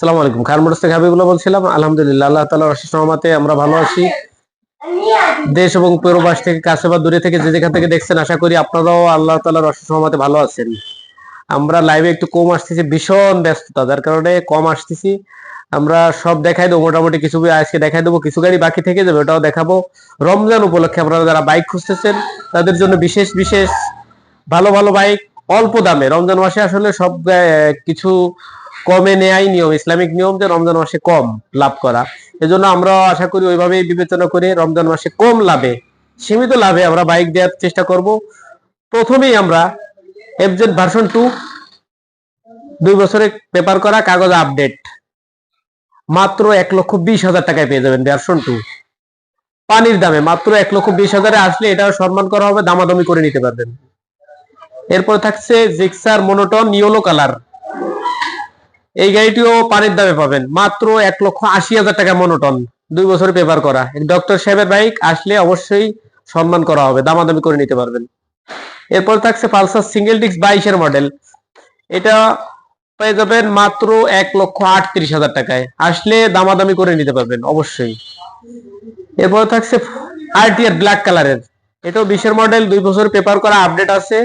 সালাম আলাইকুম। খান মোটরস থেকে হাবিবুল্লাহ বলছিলাম? আলহামদুলিল্লাহ, আল্লাহ তালার অশেষ রহমতে আমরা ভালো আছি। দেশ এবং প্রবাস থেকে কাছে বা দূরে থেকে যে যেখান থেকে দেখছেন, আশা করি আপনারাও আল্লাহ তালার অশেষ রহমতে ভালো আছেন। আমরা লাইভে একটু কম আসতেছি, ভীষণ ব্যস্ততা, যার কারণে কম আসতেছি। আমরা সব দেখাই দেবো, মোটামুটি কিছু আজকে দেখাই দেবো, কিছু গাড়ি বাকি থেকে যাবে, ওটাও দেখাবো। রমজান উপলক্ষে আপনারা যারা বাইক খুঁজতেছেন, তাদের জন্য বিশেষ বিশেষ ভালো ভালো বাইক অল্প দামে। রমজান মাসে আসলে সব কিছু কমে নেয়াই নিয়ম, ইসলামিক নিয়ম যে রমজান মাসে কম লাভ করা। এজন্য আমরা আশা করি ওইভাবেই বিবেচনা করে রমজান মাসে কম লাভে, সীমিত লাভে আমরা বাইক দেওয়ার চেষ্টা করব। প্রথমেই আমরা এফজেড ভার্সন টু দুই বছরে পেপার করা কাগজ আপডেট মাত্র এক লক্ষ বিশ হাজার টাকায় পেয়ে যাবেন ভার্সন টু পানির দামে মাত্র এক লক্ষ বিশ হাজারে আসলে এটাও সম্মান করা হবে, দামাদামি করে নিতে পারবেন। এরপর থাকছে জিক্সার মনোটন ইয়েলো কালার এই গাড়িটিও পানির দামে পাবেন। মাত্র এক লক্ষ আশি হাজার টাকা মনোটন। দুই বছর পেপার করা। ডক্টর সাহেবের বাইক আসলে অবশ্যই সম্মান করা হবে। দামাদামি করে নিতে পারবেন। এরপর থাকছে পালসার সিঙ্গেল ডিক্স বাইশের মডেল এটা পেয়ে যাবেন মাত্র এক লক্ষ আটত্রিশ হাজার টাকায়। আসলে দামাদামি করে নিতে পারবেন, অবশ্যই। এরপর থাকছে আরটিআর ব্ল্যাক কালারের এটাও বিশের মডেল দুই বছর পেপার করা আপডেট আছে।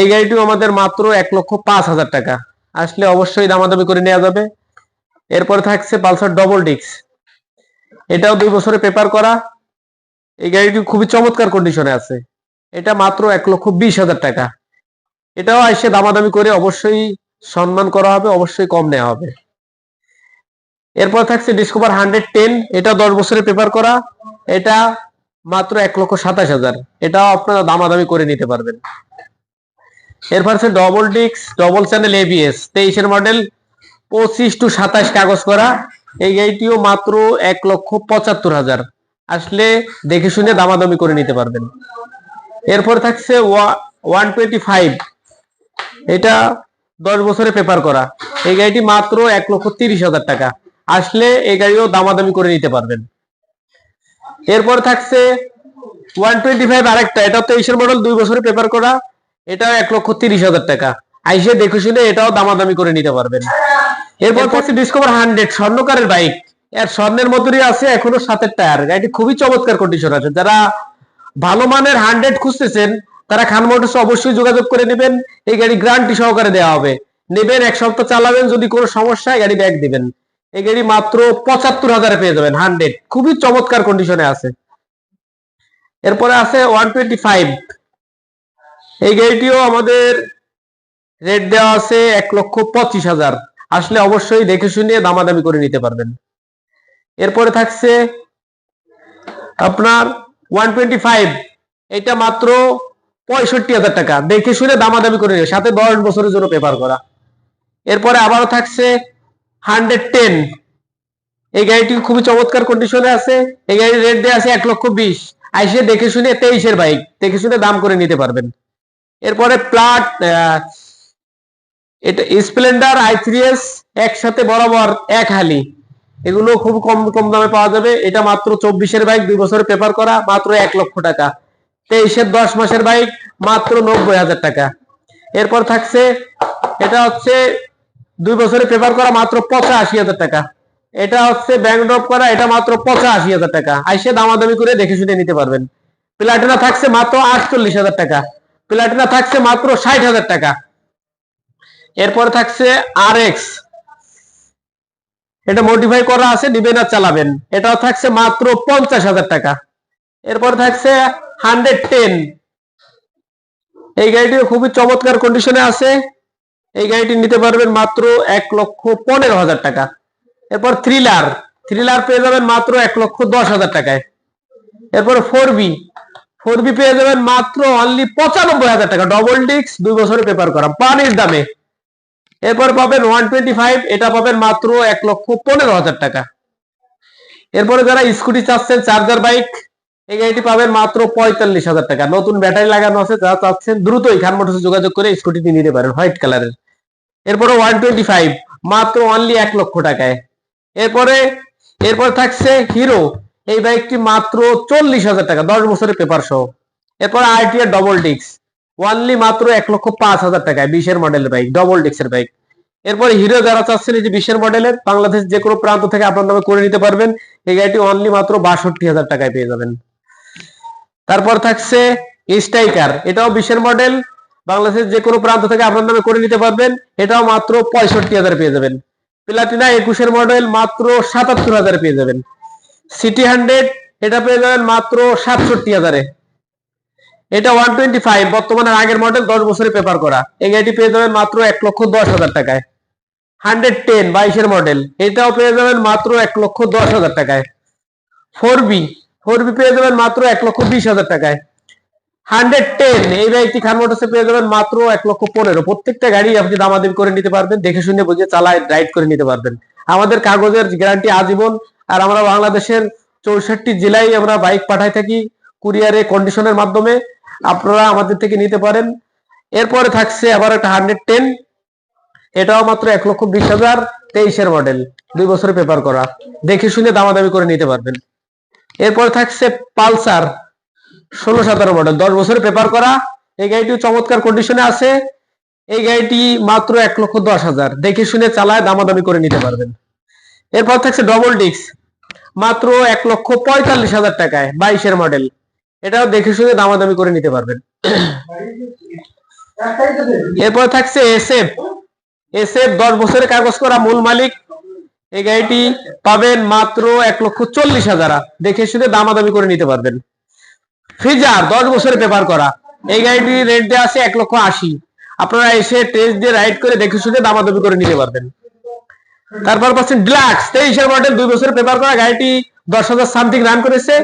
এই গাড়িটিও আমাদের মাত্র এক লক্ষ পাঁচ হাজার টাকা। আসলে অবশ্যই দামাদামি করে নেওয়া যাবে। এরপর থাকছে পালসার ডবল ডিক্স এটাও দুই বছরে পেপার করা। এই গাড়িটি খুবই চমৎকার কন্ডিশনে আছে। এটা মাত্র এক লক্ষ বিশ হাজার টাকা। এটাও এসে দামাদামি করে অবশ্যই সম্মান করা হবে, অবশ্যই কম নেওয়া হবে। এরপর থাকছে ডিসকভার হান্ড্রেড টেন এটা দশ বছরের পেপার করা। এটা মাত্র এক লক্ষ সাতাশ হাজার। এটাও আপনারা দামাদামি করে নিতে পারবেন। এরপর আছে ডবল ডিক্স ডবল চ্যানেল এবিএস তেইশের মডেল পঁচিশ টু সাতাশ কাগজ করা। এই গাড়িটিও মাত্র এক লক্ষ পঁচাত্তর হাজার। আসলে দেখে শুনে দামাদামি করে নিতে পারবেন। এরপর থাকছে ওয়ান টোয়েন্টি ফাইভ এটা দশ বছরে পেপার করা। এই গাড়িটি মাত্র এক লক্ষ তিরিশ হাজার টাকা। আসলে এই গাড়িও দামাদামি করে নিতে পারবেন। এরপর থাকছে ওয়ান টোয়েন্টি ফাইভ আরেকটা। এটা তো তেইশের মডেল দুই বছরে পেপার করা। এটাও এক লক্ষ তিরিশ হাজার টাকা। আইসে দেখে শুনে এটাও দামাদামি করে নিতে পারবেন। এরপর থাকছে ডিসকভার হান্ড্রেড স্বর্ণকারের বাইক এর স্বর্ণের মতোই আছে এখনও সাতের টায়ার গাড়িটি খুবই চমৎকার কন্ডিশন আছে। যারা ভালো মানের হান্ড্রেড খুঁজতেছেন তারা খান মোটরস অবশ্যই যোগাযোগ করে নেবেন। এই গাড়ি গ্রান্টি সহকারে দেওয়া হবে। নেবেন এক সপ্তাহ চালাবেন যদি কোনো সমস্যা হয় গাড়ি ব্যাগ দিবেন। এই গাড়ি মাত্র পঁচাত্তর হাজারে পেয়ে যাবেন হান্ড্রেড খুবই চমৎকার কন্ডিশনে আছে। এরপরে আছে ওয়ান টোয়েন্টি ফাইভ এই গাড়িটিও আমাদের রেট দেওয়া আছে এক লক্ষ পঁচিশ হাজার। আসলে অবশ্যই দেখে শুনে দামাদামি করে নিতে পারবেন। এরপরে থাকছে আপনার ওয়ান টোয়েন্টি ফাইভ এটা মাত্র পঁয়ষট্টি হাজার টাকা। দেখে শুনে দামাদামি করে নেবে সাথে দশ বছরের জন্য পেপার করা। এরপরে আবারও থাকছে হান্ড্রেড টেন এই গাড়িটি খুবই চমৎকার কন্ডিশনে আছে। এই গাড়ির রেট দেওয়া আছে এক লক্ষ বিশ। আইসে দেখে শুনে তেইশের বাইক। দেখে শুনে দাম করে নিতে পারবেন। এরপরে প্লাট এটা স্প্লেন্ডার আই থ্রি এস একসাথে বরাবর এক হালি। এগুলো খুব কম কম দামে পাওয়া যাবে। এটা মাত্র চব্বিশের বাইক, দুই বছরের পেপার করা, মাত্র এক লক্ষ টাকা। তেইশের দশ মাসের বাইক, মাত্র নব্বই হাজার টাকা। এরপর থাকছে, এটা হচ্ছে দুই বছরে পেপার করা, মাত্র পঁচাশি হাজার টাকা। এটা হচ্ছে ব্যাংক ড্রপ করা, এটা মাত্র পঁচাশি হাজার টাকা। আইসে দামাদামি করে দেখে শুনে নিতে পারবেন। প্লাটিনা থাকছে মাত্র আটচল্লিশ হাজার টাকা। প্লাটিনা থাকছে মাত্র ষাট হাজার টাকা। এরপরে থাকছে আর এক্স এটা মডিফাই করা আছে নিবেন আর চালাবেন। এটাও থাকছে মাত্র পঞ্চাশ হাজার টাকা। এরপর থাকছে হান্ড্রেড টেন। এই গাড়িটি খুবই চমৎকার কন্ডিশনে আছে। এই গাড়িটি নিতে পারবেন মাত্র এক লক্ষ পনেরো হাজার টাকা। এরপর থ্রিলার থ্রিলার পেয়ে যাবেন মাত্র এক লক্ষ দশ হাজার টাকায়। এরপর ফোর বি ফোর বি পেয়ে যাবেন মাত্র অনলি পঁচানব্বই হাজার টাকা। ডবল ডিস্ক দুই বছরের পেপার করা। পানির দামে। এরপর পাবেন ওয়ান টোয়েন্টি ফাইভ এটা পাবেন মাত্র এক লক্ষ পনেরো হাজার টাকা। এরপরে যারা স্কুটি চাচ্ছেন চার্জার বাইক এই গাড়িটি পাবেন মাত্র পঁয়তাল্লিশ হাজার টাকা। নতুন ব্যাটারি লাগানো আছে, যারা চাচ্ছেন, দ্রুতই খান মোটরসে যোগাযোগ করে স্কুটিটি নিতে পারেন হোয়াইট কালারের এরপরে ওয়ান টোয়েন্টি ফাইভ মাত্র অনলি এক লক্ষ টাকায়। এরপরে, এরপর থাকছে হিরো এই বাইকটি মাত্র চল্লিশ হাজার টাকা, দশ বছরের পেপার সহ। এরপর আরটিআর ডবল ডিক্স ওয়ানলি মাত্র এক লক্ষ পাঁচ হাজার টাকায় বিশের মডেলের বাইক ডবল ডিস্কের বাইক এরপর হিরো যারা চাচ্ছেন যে বিশের মডেলের বাংলাদেশ যে কোনো প্রান্ত থেকে আপনার নামে করে নিতে পারবেন। এই গাড়িটি অনলি মাত্র বাষট্টি হাজার টাকায় পেয়ে যাবেন। তারপর থাকছে স্ট্রাইকার এটাও বিশের মডেল বাংলাদেশের যে কোনো প্রান্ত থেকে আপনার নামে করে নিতে পারবেন। এটাও মাত্র পঁয়ষট্টি হাজার পেয়ে যাবেন। প্লাটিনা একুশের মডেল মাত্র সাতাত্তর হাজার পেয়ে যাবেন। সিটি হান্ড্রেড এটা পেয়ে যাবেন মাত্র সাতষট্টি হাজারে। এটা ওয়ান টোয়েন্টি ফাইভ বর্তমানে আগের মডেল দশ বছরে পেপার করা। এই গাড়িটি পেয়ে যাবেন মাত্র এক লক্ষ দশ হাজার টাকায়। হান্ড্রেড টেন বাইশের মডেল এটাও পেয়ে যাবেন মাত্র এক লক্ষ দশ হাজার টাকায়। ফোর বি ফোর বি পেয়ে যাবেন মাত্র এক লক্ষ বিশ হাজার টাকায়। হান্ড্রেড টেন এই বাইকটি খান মোটরসে পেয়ে যাবেন মাত্র এক লক্ষ পনেরো। প্রত্যেকটা গাড়ি আপনি দামাদামি করে নিতে পারবেন, দেখে শুনে বুঝে চালায় রাইড করে নিতে পারবেন। আমাদের কাগজের গ্যারান্টি আজীবন। আর আমরা বাংলাদেশের চৌষট্টি জেলায় আমরা বাইক পাঠাই থাকি কুরিয়ারে কন্ডিশনের মাধ্যমে। আপনারা আমাদের থেকে নিতে পারেন। এরপরে থাকছে আবার একটা হান্ড্রেড টেন এটাও মাত্র এক লক্ষ বিশ হাজার তেইশের মডেল দুই বছরে পেপার করা। দেখে শুনে দামাদামি করে নিতে পারবেন। এরপরে থাকছে পালসার। ষোলো, সতেরো মডেল দশ বছরে পেপার করা। এই গাড়িটি চমৎকার কন্ডিশনে আছে। এই গাড়িটি মাত্র এক লক্ষ দশ হাজার। দেখে শুনে চালায়, দামাদামি করে নিতে পারবেন। এরপর থাকছে ডবল ডিক্স মাত্র এক লক্ষ পঁয়তাল্লিশ হাজার টাকায়, বাইশের মডেল এটাও দেখে শুনে দামাদামি করে নিতে পারবেন। এরপর থাকছে এসএফ এসএফ দশ বছরের কাগজ করা মূল মালিক। এই গাড়িটি পাবেন মাত্র এক লক্ষ চল্লিশ হাজার। দেখে শুনে দামাদামি করে নিতে পারবেন। ফ্রিজার দশ বছরের পেপার করা। এই গাড়িটি রেট দেওয়া আছে এক লক্ষ আশি। আপনারা এসে টেস্ট দিয়ে রাইড করে দেখে শুনে দামাদামি করে নিতে পারবেন। তারপর পাচ্ছেন ডিলাক্স তেইশের মডেল, দুই বছরের পেপার করা গাড়িটি দশ হাজার সামথিং রান করেছে।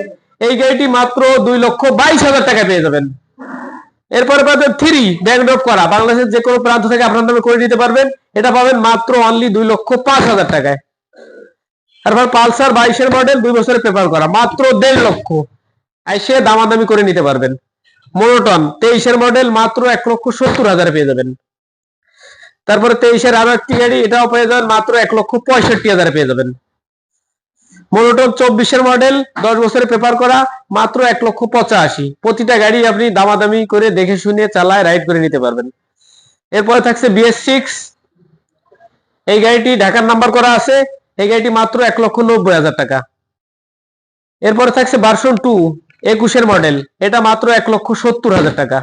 এই গাড়িটি মাত্র দুই লক্ষ বাইশ হাজার টাকা পেয়ে যাবেন। এরপরে পাবেন থ্রি ব্যাংক ড্রপ করা। বাংলাদেশের যে কোনো প্রান্ত থেকে আপনার নামে করে নিতে পারবেন। এটা পাবেন মাত্র অনলি দুই লক্ষ পাঁচ হাজার টাকায়। তারপর পালসার বাইশের মডেল, দুই বছরের পেপার করা। মাত্র দেড় লক্ষ। এসে দামাদামি করে নিতে পারবেন। মোনোটন তেইশের মডেল মাত্র এক লক্ষ সত্তর হাজারে পেয়ে যাবেন। তারপরে তেইশের আরও একটি গাড়ি, এটাও পেয়ে যাবেন মাত্র এক লক্ষ পঁয়ষট্টি হাজার পেয়ে যাবেন। মোনোটন চব্বিশের মডেল দশ বছরের পেপার করা, মাত্র এক লক্ষ পঁচাশি। প্রতিটা গাড়ি আপনি দামাদামি করে দেখে শুনে, চালায় রাইড করে নিতে পারবেন। এরপরে থাকছে বিএস সিক্স এই গাড়িটি ঢাকার নাম্বার করা আছে। এই গাড়িটি মাত্র এক লক্ষ নব্বই হাজার টাকা। এরপরে থাকছে ভার্সন টু একুশের মডেল এটা মাত্র এক লক্ষ সত্তর হাজার টাকা।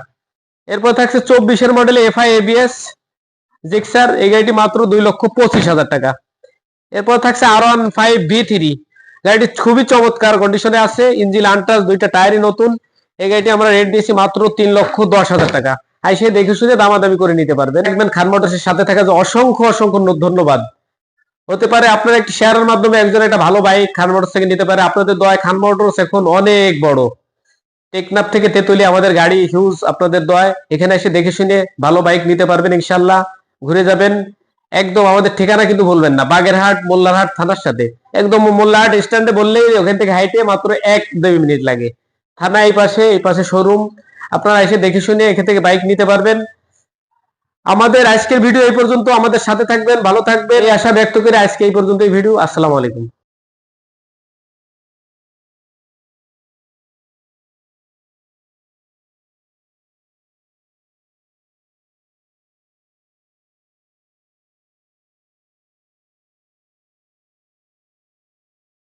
এরপর থাকছে চব্বিশের মডেল এফআই এবিএস জিক্সার এই গাড়িটি মাত্র দুই লক্ষ পঁচিশ হাজার টাকা। এরপর থাকছে R one five V three গাড়িটি খুবই চমৎকার কন্ডিশনে আছে ইঞ্জিন আনটাস দুইটা টায়ারই নতুন। এই গাড়িটি আমরা রেট দিয়েছি মাত্র তিন লক্ষ দশ হাজার টাকা। আইসে দেখে শুনে দামাদামি করে নিতে পারবেন। দেখবেন খান মোটরসের সাথে থাকা যে অসংখ্য অসংখ্য ধন্যবাদ। হতে পারে আপনার একটি শেয়ারের মাধ্যমে একজন একটা ভালো বাইক খান মোটরস থেকে নিতে পারে। আপনাদের দয় খান মোটরস এখন অনেক বড়। টেকনাফ থেকে তেতুলি আমাদের গাড়ি হিউজ আপনাদের দয় এখানে এসে দেখে শুনে ভালো বাইক নিতে পারবেন ইনশাল্লাহ ঘুরে যাবেন। একদম আমাদের ঠিকানা কিন্তু বলবেন না। বাগেরহাট, মোল্লারহাট থানার সাথে। একদম মোল্লারহাট স্ট্যান্ডে বললেই ওখান থেকে হাইটে মাত্র এক দুই মিনিট লাগে। থানা এই পাশে এই পাশে শোরুম আপনারা এসে দেখে শুনে এখান থেকে বাইক নিতে পারবেন। আমাদের আজকের ভিডিও এই পর্যন্ত। আমাদের সাথে থাকবেন, ভালো থাকবেন। এই আশা ব্যক্ত করে আজকে এই পর্যন্ত এই ভিডিও। আসসালামু আলাইকুম।